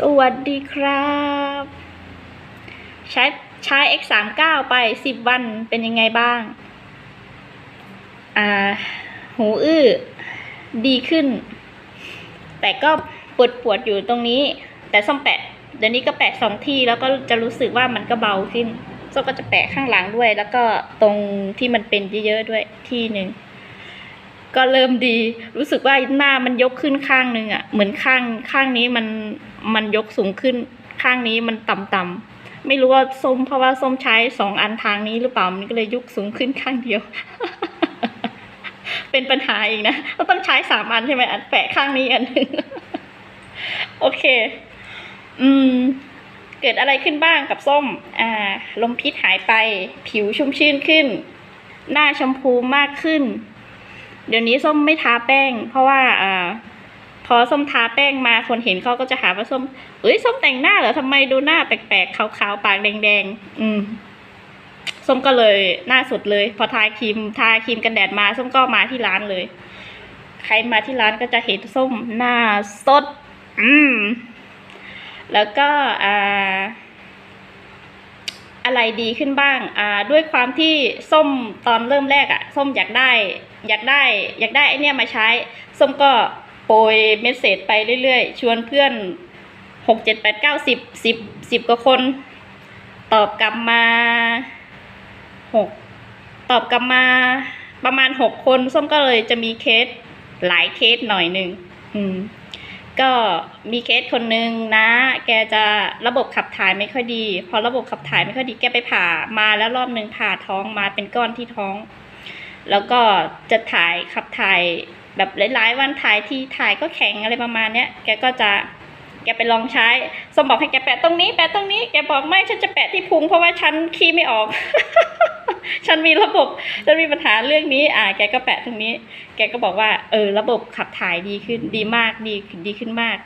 สวัสดีครับ ใช้ใช้ X 3 9ไป10วันเป็นยังไงบ้าง อ่า หูอื้อ ดีขึ้น แต่ก็ปวดปวดอยู่ตรงนี้ แต่ส้มแปะ เดี๋ยวนี้ก็แปะสองที่แล้วก็จะรู้สึกว่ามันก็เบาขึ้นส้มก็จะแปะข้างหลังด้วย แล้วก็ตรงที่มันเป็นเยอะๆด้วยที่หนึ่ง ก็เริ่มดี รู้สึกว่าหน้ามันยกขึ้นข้างหนึ่งอะ่ะ เหมือนข้างข้างนี้มันมันยกสูงขึ้น ข้างนี้มันต่ำๆไม่รู้ว่าส้มเพราะว่าส้มใช้สองอันทางนี้หรือเปล่ามันก็เลยยกสูงขึ้นข้างเดียว เป็นปัญหาอีกนะก็ต้องใช้สามอันใช่ไหมอันแปะข้างนี้อันหนึ่งโอเค อืม เกิดอะไรขึ้นบ้างกับส้ม อ่า ลมพิษหายไป ผิวชุ่มชื่นขึ้น หน้าชมพูมากขึ้น เดี๋ยวนี้ส้มไม่ทาแป้ง เพราะว่าอ่าพอส้มทาแป้งมาคนเห็นเขาก็จะหาว่าส้มเอ้ยส้มแต่งหน้าเหรอทำไมดูหน้าแปลกๆขาวๆปากแดงๆอืมส้มก็เลยหน้าสดเลย พอทาครีมทาครีมกันแดดมาส้มก็มาที่ร้านเลย ใครมาที่ร้านก็จะเห็นส้มหน้าสด อืม แล้วก็อ่า อะไรดีขึ้นบ้างอ่าด้วยความที่ส้มตอนเริ่มแรกอะส้มอยากได้ อยากได้ อยากได้ไอเนี้ยมาใช้ ส้มก็โปรยเมสเซจไปเรื่อยๆ ชวนเพื่อนหกเจ็ดแปดเก้าสิบสิบสิบกว่าคน ตอบกลับมาหกตอบกลับมาประมาณหกคน ส้มก็เลยจะมีเคสหลายเคสหน่อยหนึ่งอืม ก็มีเคสคนนึงนะ แกจะระบบขับถ่ายไม่ค่อยดี พอระบบขับถ่ายไม่ค่อยดีแกไปผ่ามาแล้วรอบหนึ่งผ่าท้องมาเป็นก้อนที่ท้อง แล้วก็จะถ่ายขับถ่ายแบบหลายๆวันถ่ายที่ถ่ายก็แข็งอะไรประมาณเนี้ยแกก็จะแกไปลองใช้สมบอกให้แกแปะตรงนี้ แปะตรงนี้แกบอกไม่ฉันจะแปะที่พุงเพราะว่าฉันขี้ไม่ออก ฉันมีระบบ ฉันมีปัญหาเรื่องนี้ อ่า แกก็แปะตรงนี้ แกก็บอกว่า เออ ระบบขับถ่ายดีขึ้น ดีมาก ดี ดีขึ้นมาก